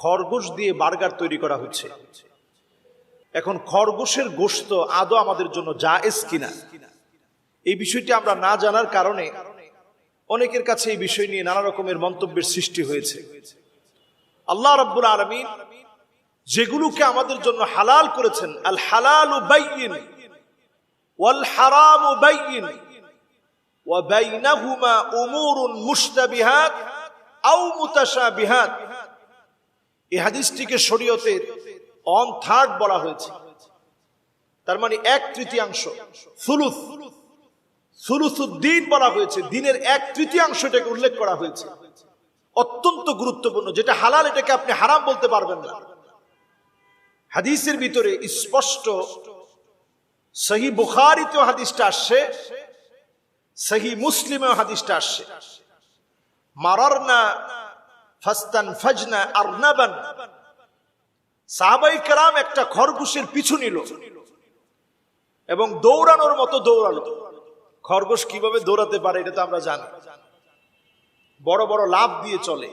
খরগোশ দিয়ে বার্গার তৈরি করা হচ্ছে। এখন খরগোশের গোশত আদৌ আমাদের জন্য জায়েজ কিনা? এই বিষয়টি আমরা না জানার কারণে অনেকের কাছে এই বিষয় নিয়ে নানা রকমের মন্তব্যের সৃষ্টি হয়েছে। আল্লাহ রাব্বুল আলামিন যেগুলোকে আমাদের জন্য হালাল করেছেন, আল হালাল ওয়াল হারাম বাইনাহুমা উমুরুন মুশতাবিহাত আও মুতাশাবিহাত এই হাদিসটিকে শরীয়তের অন থার্ড বলা হয়েছে। তার মানে এক তৃতীয়াংশ। সুলুস। সুলুসুদ্দিন বলা হয়েছে। দিনের এক তৃতীয়াংশ এটাকে উল্লেখ করা হয়েছে। অত্যন্ত গুরুত্বপূর্ণ। যেটা হালাল, এটাকে আপনি হারাম বলতে পারবেন না। হাদিসের ভিতরে স্পষ্ট সহি বুখারিতেও হাদিসটা আসছে, সহি মুসলিমেও হাদিসটা আসছে। মারারনা ফাস্তান ফাজনা আরনাবান। সাহাবাই কারাম একটা খরগোশের পিছু নিল এবং দৌড়ানোর মতো দৌড়ালো। খরগোশ কীভাবে দৌড়াতে পারে এটা তো আমরা জানি। বড় বড় লাভ দিয়ে চলে।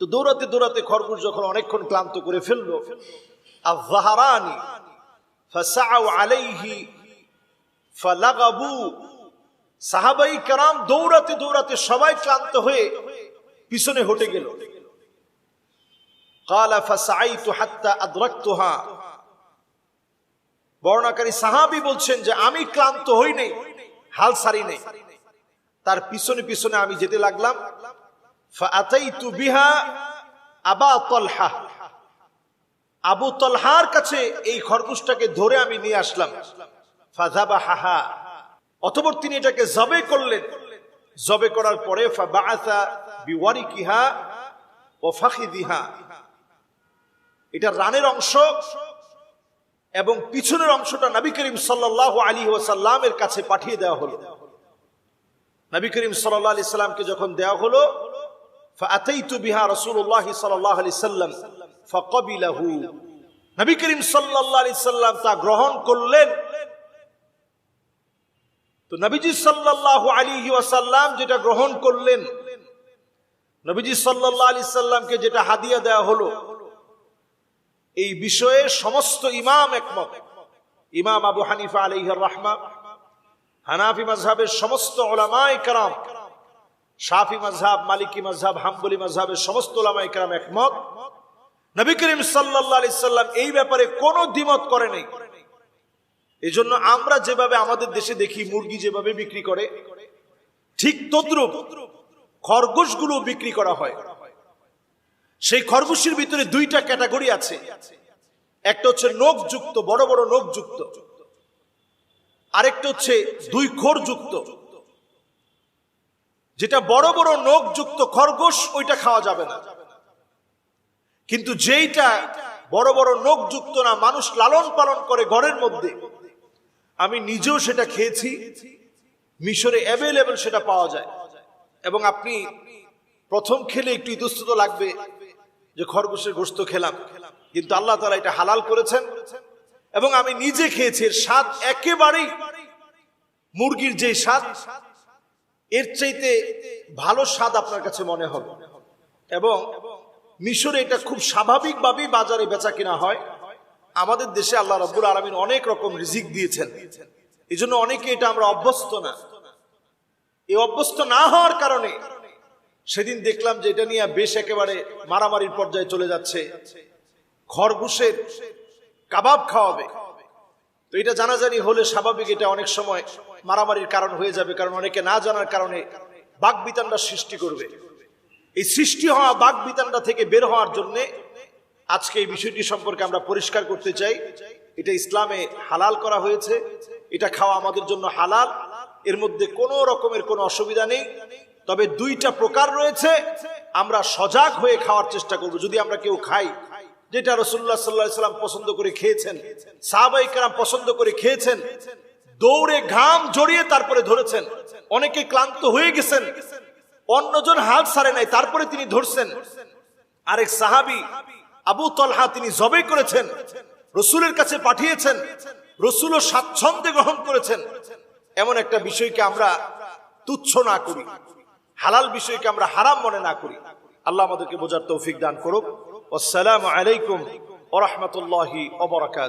তো দৌড়াতে দৌড়াতে খরগোশ যখন অনেকক্ষণ ক্লান্ত করে ফেলল আজাহারানি ফাসাউ আলাইহি ফালাগাবু। সাহাবাই কারাম দৌড়াতে দৌড়াতে সবাই ক্লান্ত হয়ে পিছনে হটে গেল। বর্ণাকারী সাহাবি বলছেন যে, আমি ক্লান্ত হই নেই, হাল সারি নেই। তার পিছনে পিছনে আমি যেতে লাগলাম। বিহা আবা তলহা। আবু তলহার কাছে এই খরগোশটাকে ধরে আমি নিয়ে আসলাম। ফাজাবা হাহা অতপর তিনি এটাকে জবে করলেন। জবে করার পরে বিওয়ারিকিহা ও ফাখিদিহা এটা রানের অংশ এবং পিছনের অংশটা নবী করিম সাল্লাহ আলী ওয়াসাল্লামের কাছে পাঠিয়ে দেওয়া হলো নবী করিম সাল্লাহ আলি সাল্লামকে যখন দেওয়া হলো فأتيت بها رسول الله صلى الله عليه وسلم فقبله নবী করিম সাল্লাল্লাহু আলাইহি সাল্লাম তা গ্রহণ করলেন তো নবীজি সাল্লাল্লাহু আলাইহি ওয়াসাল্লাম যেটা গ্রহণ করলেন নবীজি সাল্লাল্লাহু আলাইহি সাল্লামকে যেটা হাদিয়া দেওয়া হলো, এই বিষয়ে সমস্ত ইমাম একমত। ইমাম আবু হানিফা আলাইহির রাহমা, হানাফি মাযহাবের সমস্ত হাম্বলি সমস্ত একমত। নবী করিম সাল্লাল্লাহু আলাইহি সাল্লাম এই ব্যাপারে কোনো দ্বিমত করে নাই। এজন্য আমরা যেভাবে আমাদের দেশে দেখি মুরগি যেভাবে বিক্রি করে, ঠিক তদ্রুপ খরগোশগুলো বিক্রি করা হয়। সেই খরগোশের ভিতরে দুইটা ক্যাটাগরি আছে। একটা হচ্ছে নখ যুক্ত বড় বড় নখ যুক্ত আরেকটা হচ্ছে দুই খোর যুক্ত যেটা বড় বড় নখ যুক্ত খরগোশ, ওইটা খাওয়া যাবে না। কিন্তু যেইটা বড় বড় নখ যুক্ত না, মানুষ লালন পালন করে ঘরের মধ্যে, আমি নিজেও সেটা খেয়েছি। মিশরে অ্যাভেলেবেল সেটা পাওয়া যায়। এবং আপনি প্রথম খেলে একটু ইতস্তত লাগবে যে খরগোশের গোস্ত খেলাম। কিন্তু আল্লাহ তালা এটা হালাল করেছেন এবং আমি নিজে খেয়েছি, এর স্বাদ একেবারেই মুরগির যে স্বাদ, এর চাইতে ভালো স্বাদ আপনার কাছে মনে হবে। এবং মিশরে এটা খুব স্বাভাবিকভাবেই বাজারে বেচা কিনা হয়। আমাদের দেশে আল্লাহ রব্বুল আলমিন অনেক রকম রিজিক দিয়েছেন। এই জন্য অনেকে এটা আমরা অভ্যস্ত না। এই অভ্যস্ত না হওয়ার কারণে সেদিন দেখলাম যে এটা নিয়ে বেশ একেবারে মারামারির পর্যায়ে চলে যাচ্ছে। খরগোশের কাবাব খাওয়াবে। তো এটা জানাজানি হলে স্বাভাবিক এটা অনেক সময় মারামারির কারণ হয়ে যাবে, কারণ অনেকে না জানার কারণে বাঘ বিতানটা সৃষ্টি করবে। এই সৃষ্টি হওয়া বাঘ বিতানটা থেকে বের হওয়ার জন্য আজকে এই বিষয়টি সম্পর্কে আমরা পরিষ্কার করতে চাই। এটা ইসলামে হালাল করা হয়েছে। এটা খাওয়া আমাদের জন্য হালাল। এর মধ্যে কোনো রকমের কোনো অসুবিধা নেই। তবে দুইটা প্রকার রয়েছে। আমরা সজাগ হয়ে খাওয়ার চেষ্টা করব। যদি আমরা কেউ খাই, যেটা রসুল্লাহ সাল্লাহ সাল্লাম পছন্দ করে খেয়েছেন, সাহাবাই কারাম পছন্দ করে খেয়েছেন, দৌড়ে ঘাম জড়িয়ে তারপরে ধরেছেন, অনেকে ক্লান্ত হয়ে গেছেন, অন্যজন হাত সারে নাই, তারপরে তিনি ধরছেন। আরেক সাহাবি, আবু তলহা, তিনি জবে করেছেন, রসুলের কাছে পাঠিয়েছেন, রসুলও স্বাচ্ছন্দ্যে গ্রহণ করেছেন। এমন একটা বিষয়কে আমরা তুচ্ছ না করি। হালাল বিষয়কে আমরা হারাম মনে না করি। আল্লাহ আমাদেরকে বোঝার তৌফিক দান করুক। আসসালামু আলাইকুম ওরহমতুল্লাহি ওবরাকাত